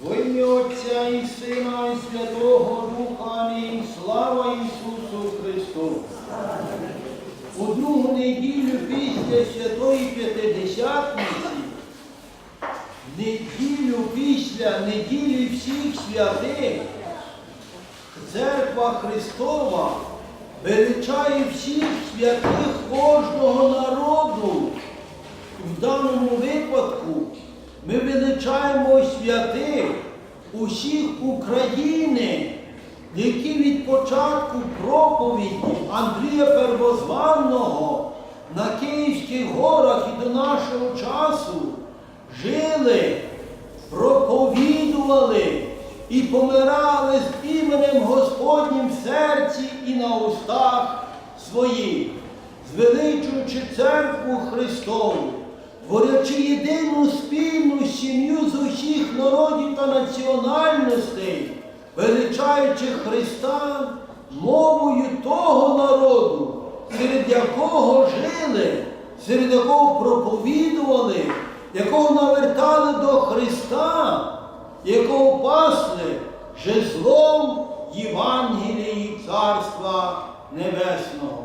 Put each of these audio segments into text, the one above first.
Во Отця і Сина, і Святого Духа, Амінь. Слава Ісусу Христу! У неділю після Святої П'ятидесятниці, неділю після неділі всіх святих, Церква Христова величає всіх святих кожного народу. В даному випадку ми величаємо святих усіх України, які від початку проповіді Андрія Первозванного на Київських горах і до нашого часу жили, проповідували і помирали з іменем Господнім в серці і на устах своїх, звеличуючи церкву Христову, творячи єдину спільну сім'ю з усіх народів та національностей, величаючи Христа мовою того народу, серед якого жили, серед якого проповідували, якого навертали до Христа, якого пасли жезлом Євангелії Царства Небесного.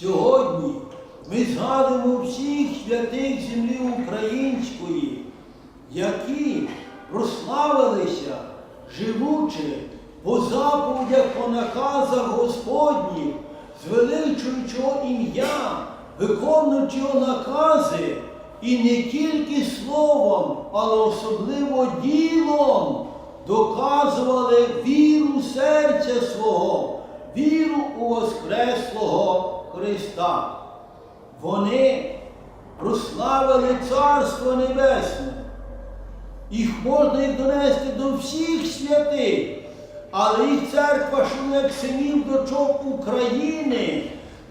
Сьогодні ми згадуємо всіх святих землі української, які прославилися, живучи по заповідях, по наказах Господніх, звеличуючого ім'я, виконуючи накази, і не тільки словом, але особливо ділом доказували віру серця свого, віру у Воскреслого Христа. Вони прославили Царство Небесне. Їх можна їх донести до всіх святих, але їх церква що як синів дочок України,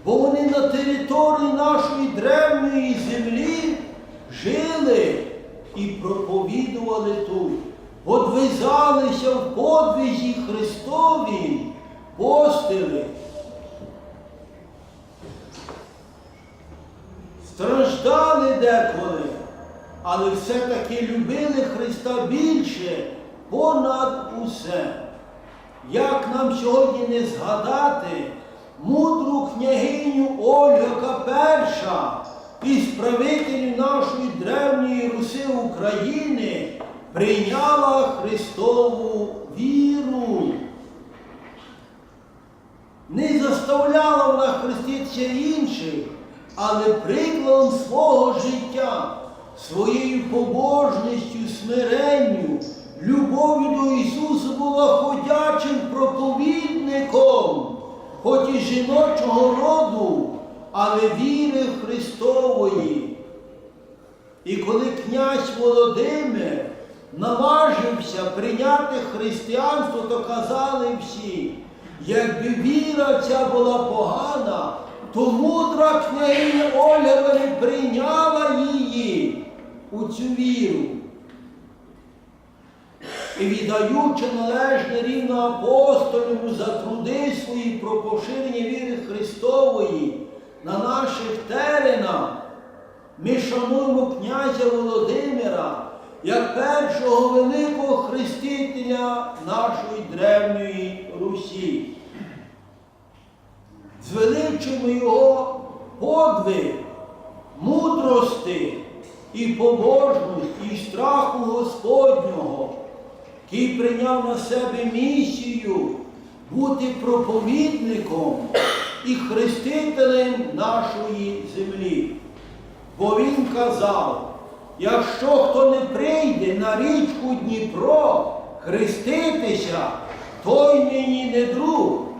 бо вони на території нашої древньої землі жили і проповідували тут, подвизалися в подвизі Христові, постили. Страждали деколи, але все-таки любили Христа більше понад усе. Як нам сьогодні не згадати мудру княгиню Ольга перша із правителів нашої древньої Руси України прийняла Христову віру. Не заставляла вона хреститися інших, але прикладом свого життя, своєю побожністю, смиренню, любов'ю до Ісуса була ходячим проповідником, хоч і жіночого роду, але віри Христової. І коли князь Володимир наважився прийняти християнство, то казали всі, якби віра ця була погана, то мудра княгиня Ольга прийняла її у цю віру. І віддаючи належне рівно апостолів за труди свої про поширення віри Христової на наших теренах, ми шануємо князя Володимира як першого великого хрестителя нашої древньої Русі. Звеличуємо його подвиг, мудрости і побожності, і страху Господнього, який прийняв на себе місію бути проповідником і хрестителем нашої землі. Бо він казав, якщо хто не прийде на річку Дніпро хреститися, той мені не друг.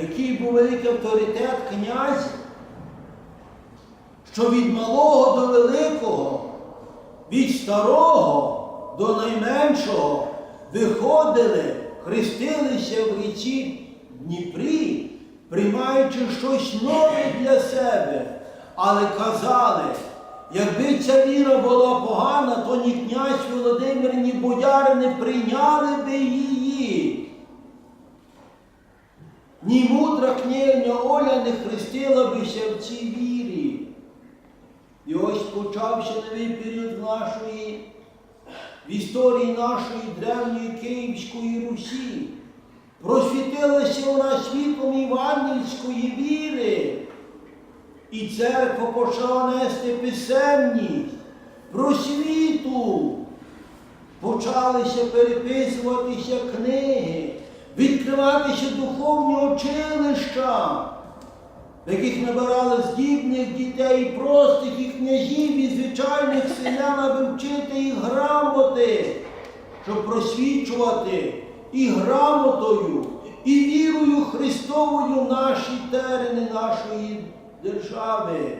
Який був великий авторитет князя, що від малого до великого, від старого до найменшого виходили, хрестилися в річці Дніпрі, приймаючи щось нове для себе, але казали, якби ця віра була погана, то ні князь Володимир, ні бояри не прийняли би її. Ні мудра княгиня Оля не хрестила бися в цій вірі. І ось почався новий період нашої в історії нашої древньої Київської Русі. Просвітилася вона світлом Івангельської віри. І церква почала нести писемність, просвіту. Почалися переписуватися книги, відкриватися духовні училища, в яких набирали здібних дітей, простих і княжів, і звичайних селян, аби вчити їх грамоти, щоб просвічувати і грамотою, і вірою Христовою наші терени нашої держави.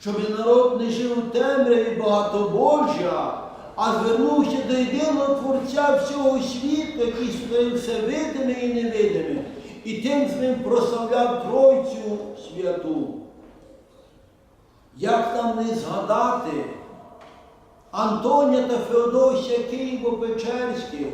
Щоб народ не жив у темряві багатобожжя, а звернувся до єдиного Творця всього світу, який створив все видиме і невидиме, і тим з ним прославляв Тройцю святу. Як нам не згадати Антонія та Феодосія Києво-Печерських,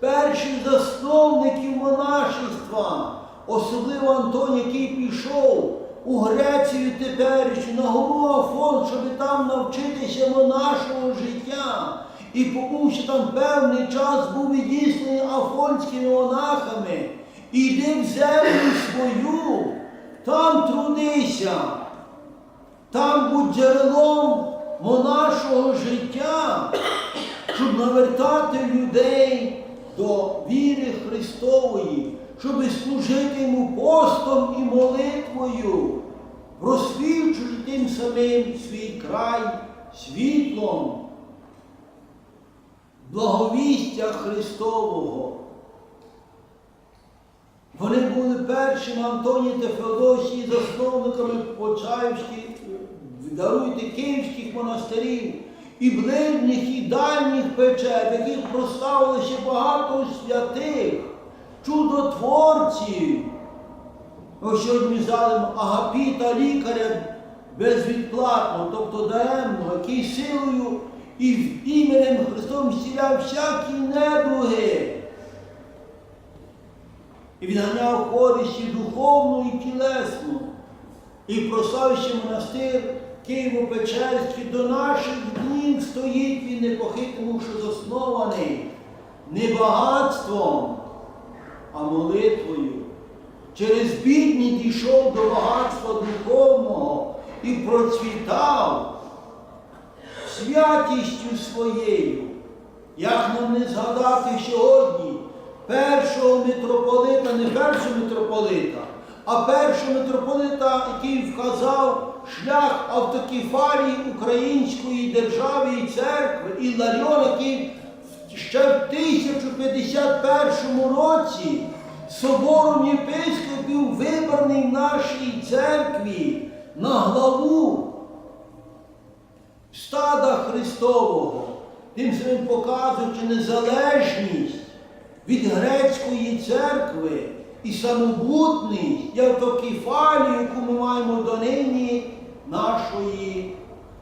перших засновників монашества, особливо Антон, який пішов у Грецію теперішню, на гору Афон, щоб там навчитися монашого життя. І побувши там певний час, був відісланий афонськими монахами. Іди в землю свою, там трудися, там будь джерелом монашого життя, щоб навертати людей до віри Христової, щоб служити йому постом і молитвою, просвічуючи тим самим свій край світлом, благовістя Христового. Вони були першими Антонії та Феодосії, засновниками Почаївських, даруйте київських монастирів і ближніх, і дальніх печер, яких прославили ще багато святих, чудотворців. Ось сьогодні взяли Агапіта лікаря безвідплатно, тобто даремно, який силою і іменем Христом зціляв всякі недуги і відганяв користі духовну і тілесну, і прославивши монастир Києво-Печерський до наших днів стоїть він непохитному, що заснований не а молитвою. Через бідність дійшов до багатства духовного і процвітав святістю своєю. Як нам не згадати сьогодні першого митрополита, не першого митрополита, а першого митрополита, який вказав шлях автокефалії Української держави і церкви, Іларіон, який ще в 1051 році собором єпископів вибраний в нашій церкві на главу стада Христового, тим самим показуючи незалежність від грецької церкви і самобутність, і автокефалію, яку ми маємо донині нашої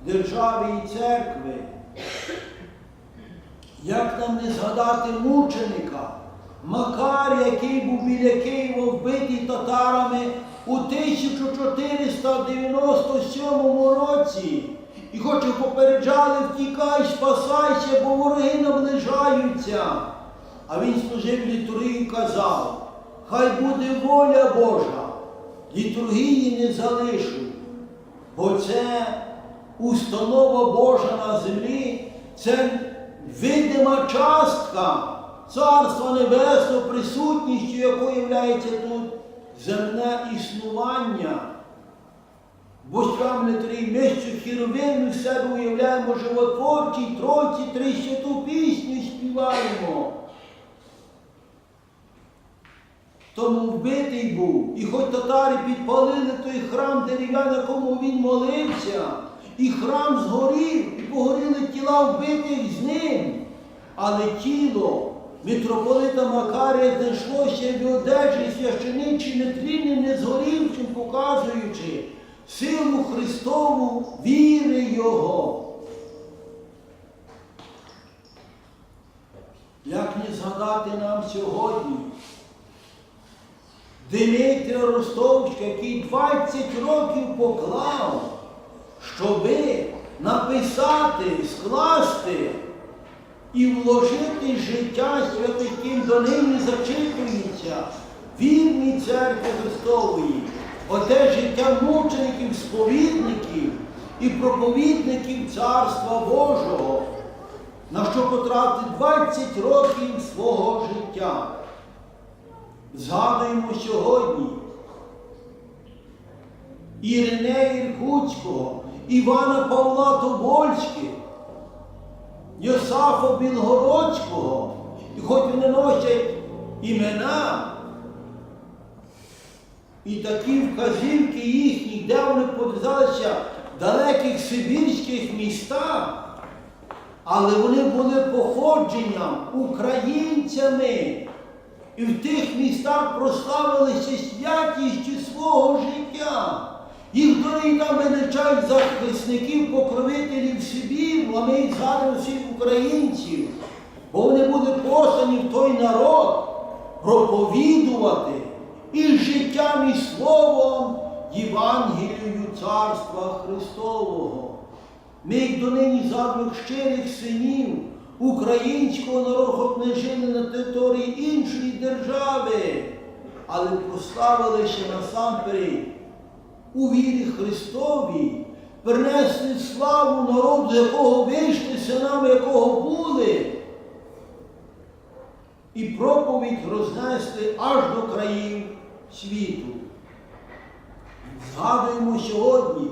держави і церкви. Як нам не згадати мученика, Макарія, який був біля Києва вбитий татарами у 1497 році. І хоч і попереджали, втікай, спасайся, бо вороги наближаються. А він служив літургії і казав, хай буде воля Божа, літургії не залишу, бо це установа Божа на землі, це видима частка Царства Небесного, присутністю якої є тут земне існування. Бо сам трій місцю хіровину в себе уявляємо животворчій, тройці, три святу пісню співаємо. Тому вбитий був. І хоч татари підпалили той храм дерев'яний, якому він молився, і храм згорів, і погоріли тіла вбитих з ним. Але тіло митрополита Макарія знайшлося в одежі священичі нетлінним, не згорівшим, показуючи силу Христову віри Його. Як не згадати нам сьогодні Димитрія Ростовська, який 20 років поклав, щоби написати, скласти і вложити життя святих, яким донині зачитується, вірні церкви Христової, оте життя мучеників, сповідників і проповідників Царства Божого, на що потратив 20 років свого життя. Згадуємо сьогодні Іринея Іркутського, Івана Павла Тобольських, Йосафа Білгородського, і хоч вони носять імена, і такі вказівки їхні, де вони подвизалися в далеких сибірських містах, але вони були походженням українцями. І в тих містах прославилися святістю свого життя. Їх дорогі там величають захисників, покровителів Сибіру, а ми їх згадуємо всіх українців. Бо вони були послані в той народ проповідувати і життям, і словом Євангелію Царства Христового. Ми їх донині згадуємо щирих синів українського народу, не жили на території іншої держави, але прославилися насамперед у вірі Христовій, принесли славу народу, з якого вийшли, синами якого були. І проповідь рознесли аж до країн світу. Згадуємо сьогодні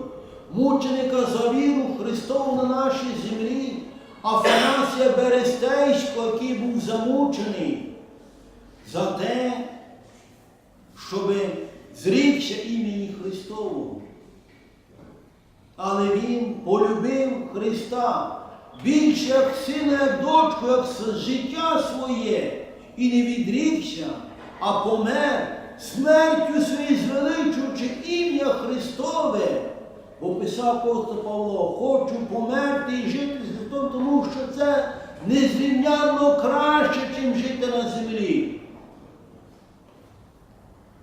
мученика за віру Христову на нашій землі, Афанасія Берестейського, який був замучений за те, щоб зрікся імені Христового. Але він полюбив Христа більше як сина, як дочку, як життя своє, і не відрікся, а помер смертю своєю звеличуючи ім'я Христове. Бо писав апостол Павло, хочу померти і жити з Христом, тому що це незрівнянно краще, ніж жити на землі.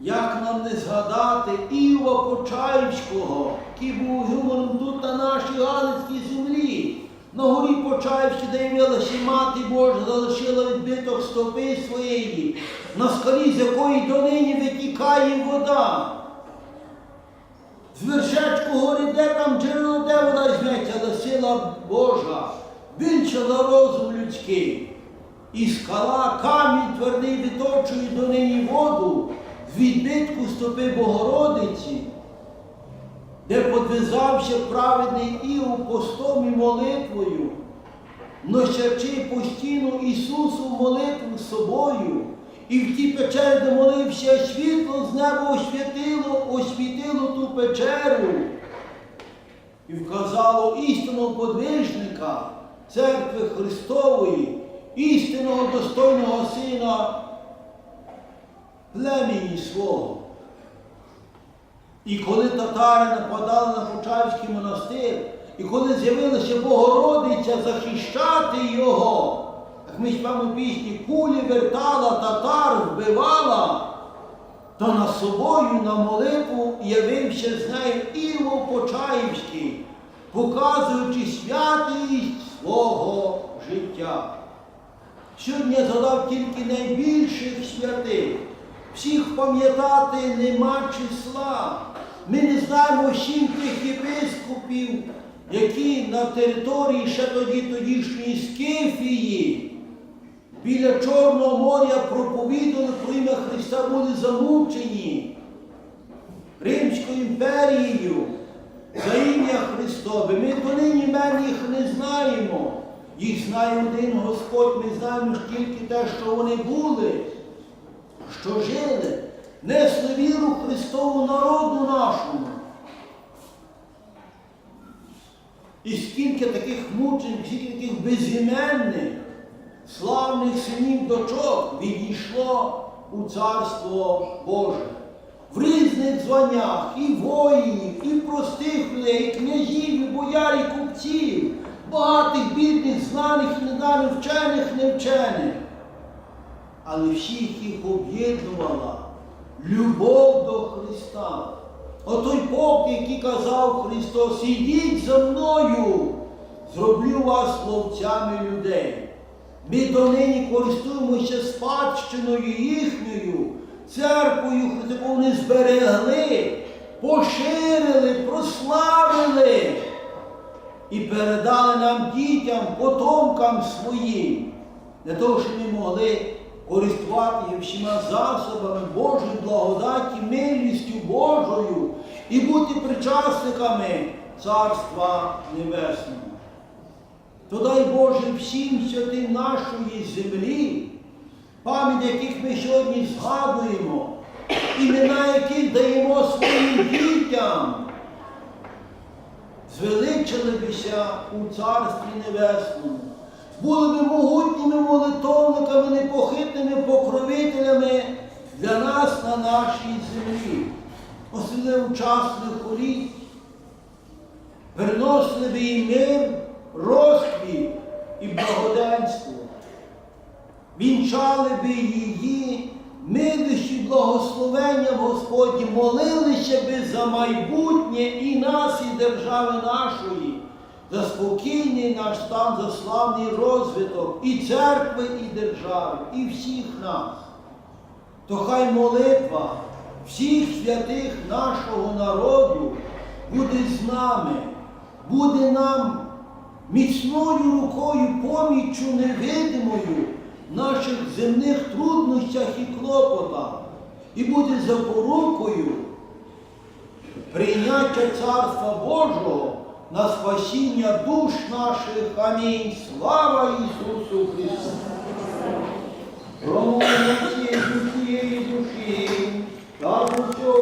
Як нам не згадати Іова Почаївського, який був гумором тут на нашій Галицькій землі. На горі Почаївській, де явилася мати Божа, залишила відбиток стопи своєї, на скалі, з якої донині витікає вода. З вершечку гори, де там джерело, де вода візьметься, але сила Божа, за розум людський. І скала, камінь твердий виточує до неї воду відбитку стопи Богородиці, де подвизався праведний Іов постом і молитвою, носячи постійно Ісусу молитву з собою, і в тій печері, де молився, світло з неба освітило, освітило ту печеру. І вказало істинного подвижника церкви Христової, істинного достойного сина племені свого. І коли татари нападали на Почаївський монастир, і коли з'явилася Богородиця захищати його, як ми співаємо пісні, кулі вертала, татар вбивала, то на собою на молитву явився з нею Іво Почаївський, показуючи святість свого життя. Сьогодні я згадав тільки найбільших святих. Всіх пам'ятати нема числа. Ми не знаємо всіх тих єпископів, які на території ще тоді тодішньої Скифії біля Чорного моря проповідували про ім'я Христа, були замучені Римською імперією за ім'я Христове. Ми донині імен їх не знаємо. Їх знає один Господь, ми знаємо тільки те, що вони були, що жили, несли віру Христову народу нашому. І скільки таких мучень, скільки таких безіменних, славних синів дочок відійшло у Царство Боже. В різних званнях і воїнів, і простих людей, і князів, і бояр, і купців, багатих, бідних, знаних і неданих, вчених, невчених. Але всіх їх об'єднувала любов до Христа. Отой поп, який казав Христос, ідіть за мною, зроблю вас ловцями людей. Ми донині користуємося спадщиною їхньою, церквою, яку вони зберегли, поширили, прославили і передали нам дітям, потомкам своїм, для того, щоб ми могли користуватися всіма засобами Божої благодаті, милістю Божою і бути причасниками Царства Небесного. То дай Боже всім святим нашої землі, пам'ять яких ми сьогодні згадуємо, імена яких даємо своїм дітям, звеличили бися у Царстві Небесному, були би могутніми молитовниками, непохитними покровителями для нас на нашій землі, особливо в час приносили би їм мир, розквіт і благоденство, вінчали би її милощі, благословенням Господні, молилися би за майбутнє і нас, і держави нашої, за спокійний наш стан, за славний розвиток і церкви, і держави, і всіх нас. То хай молитва всіх святих нашого народу буде з нами, буде нам міцною рукою, поміччю невидимою в наших земних труднощах і клопотах, і буде запорукою прийняття Царства Божого на спасіння душ наших. Амінь. Слава Ісусу Христу! Промовлення цієї душі, та усього